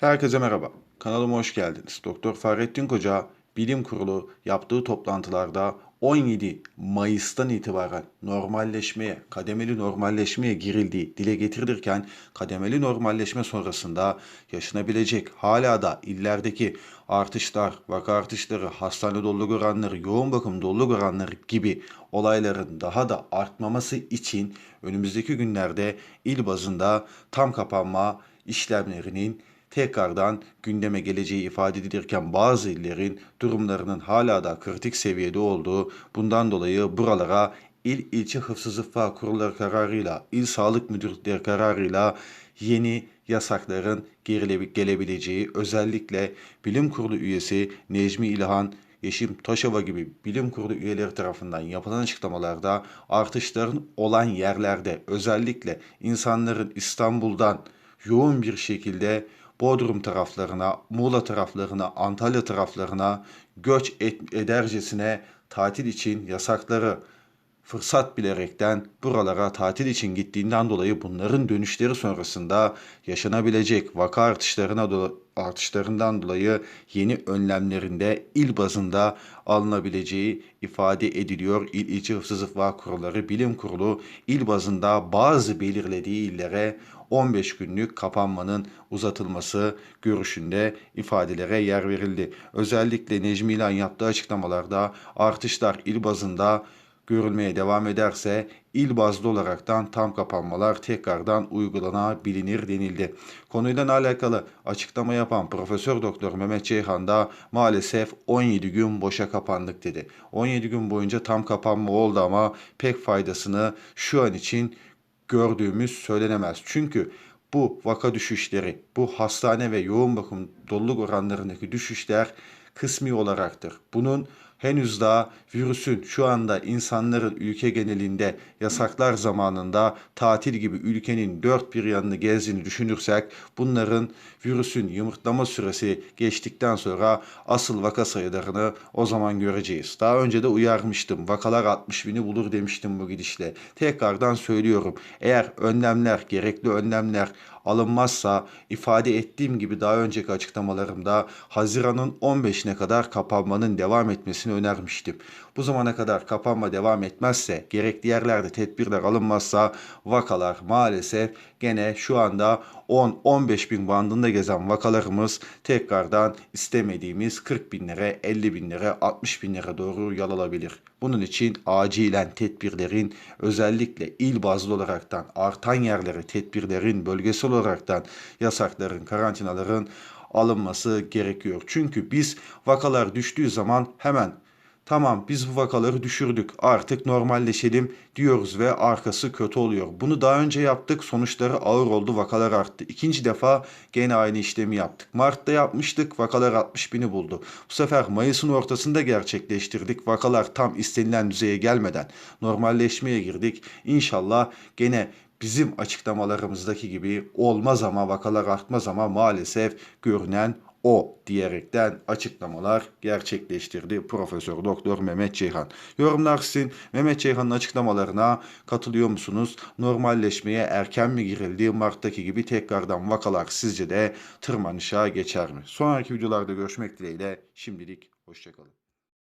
Herkese merhaba. Kanalıma hoş geldiniz. Doktor Fahrettin Koca Bilim Kurulu yaptığı toplantılarda 17 Mayıs'tan itibaren normalleşmeye, kademeli normalleşmeye girildiği dile getirilirken kademeli normalleşme sonrasında yaşanabilecek hala da illerdeki artışlar, vaka artışları, hastane doluluk oranları, yoğun bakım doluluk oranları gibi olayların daha da artmaması için önümüzdeki günlerde il bazında tam kapanma işlemlerinin tekrardan gündeme geleceği ifade edilirken bazı illerin durumlarının hala da kritik seviyede olduğu bundan dolayı buralara il ilçe hıfzı zıffa kurulları kararıyla, il sağlık müdürlükleri kararıyla yeni yasakların gelebileceği özellikle bilim kurulu üyesi Necmi İlhan Yeşim Taşova gibi bilim kurulu üyeleri tarafından yapılan açıklamalarda artışların olan yerlerde özellikle insanların İstanbul'dan yoğun bir şekilde Bodrum taraflarına, Muğla taraflarına, Antalya taraflarına göç edercesine tatil için yasakları fırsat bilerekten buralara tatil için gittiğinden dolayı bunların dönüşleri sonrasında yaşanabilecek vaka artışlarına do- artışlarından dolayı yeni önlemlerinde il bazında alınabileceği ifade ediliyor. İl İlçe Hıfzı Zıfva Kurulları Bilim Kurulu il bazında bazı belirlediği illere 15 günlük kapanmanın uzatılması görüşünde ifadelere yer verildi. Özellikle Necmi İlhan yaptığı açıklamalarda artışlar il bazında görülmeye devam ederse il bazlı olaraktan tam kapanmalar tekrardan uygulanabilir denildi. Konuyla alakalı açıklama yapan Profesör Doktor Mehmet Ceyhan da maalesef 17 gün boşa kapandık dedi. 17 gün boyunca tam kapanma oldu ama pek faydasını şu an için gördüğümüz söylenemez. Çünkü bu vaka düşüşleri, bu hastane ve yoğun bakım doluluk oranlarındaki düşüşler kısmi olaraktır. Bunun henüz daha virüsün şu anda insanların ülke genelinde yasaklar zamanında tatil gibi ülkenin dört bir yanını gezdiğini düşünürsek bunların virüsün yumurtlama süresi geçtikten sonra asıl vaka sayılarını o zaman göreceğiz. Daha önce de uyarmıştım. Vakalar 60 bini bulur demiştim bu gidişle. Tekrardan söylüyorum. Eğer önlemler, gerekli önlemler alınmazsa ifade ettiğim gibi daha önceki açıklamalarımda Haziran'ın 15'ine kadar kapanmanın devam etmesini önermiştim. Bu zamana kadar kapanma devam etmezse, gerekli yerlerde tedbirler alınmazsa vakalar maalesef gene şu anda 10-15 bin bandında gezen vakalarımız tekrardan istemediğimiz 40 binlere, 50 binlere, 60 binlere doğru yol alabilir. Bunun için acilen tedbirlerin özellikle il bazlı olaraktan artan yerlere tedbirlerin bölgesel olaraktan yasakların, karantinaların alınması gerekiyor. Çünkü biz vakalar düştüğü zaman hemen Tamam biz bu vakaları düşürdük artık normalleşelim diyoruz ve arkası kötü oluyor. Bunu daha önce yaptık sonuçları ağır oldu vakalar arttı. İkinci defa gene aynı işlemi yaptık. Mart'ta yapmıştık vakalar 60 bini buldu. Bu sefer Mayıs'ın ortasında gerçekleştirdik. Vakalar tam istenilen düzeye gelmeden normalleşmeye girdik. İnşallah gene bizim açıklamalarımızdaki gibi olmaz ama vakalar artmaz ama maalesef görünen o diyerekten açıklamalar gerçekleştirdi Profesör Doktor Mehmet Ceyhan. Yorumlar sizin Mehmet Ceyhan'ın açıklamalarına katılıyor musunuz? Normalleşmeye erken mi girildi? Mart'taki gibi tekrardan vakalar sizce de tırmanışa geçer mi? Sonraki videolarda görüşmek dileğiyle şimdilik hoşçakalın.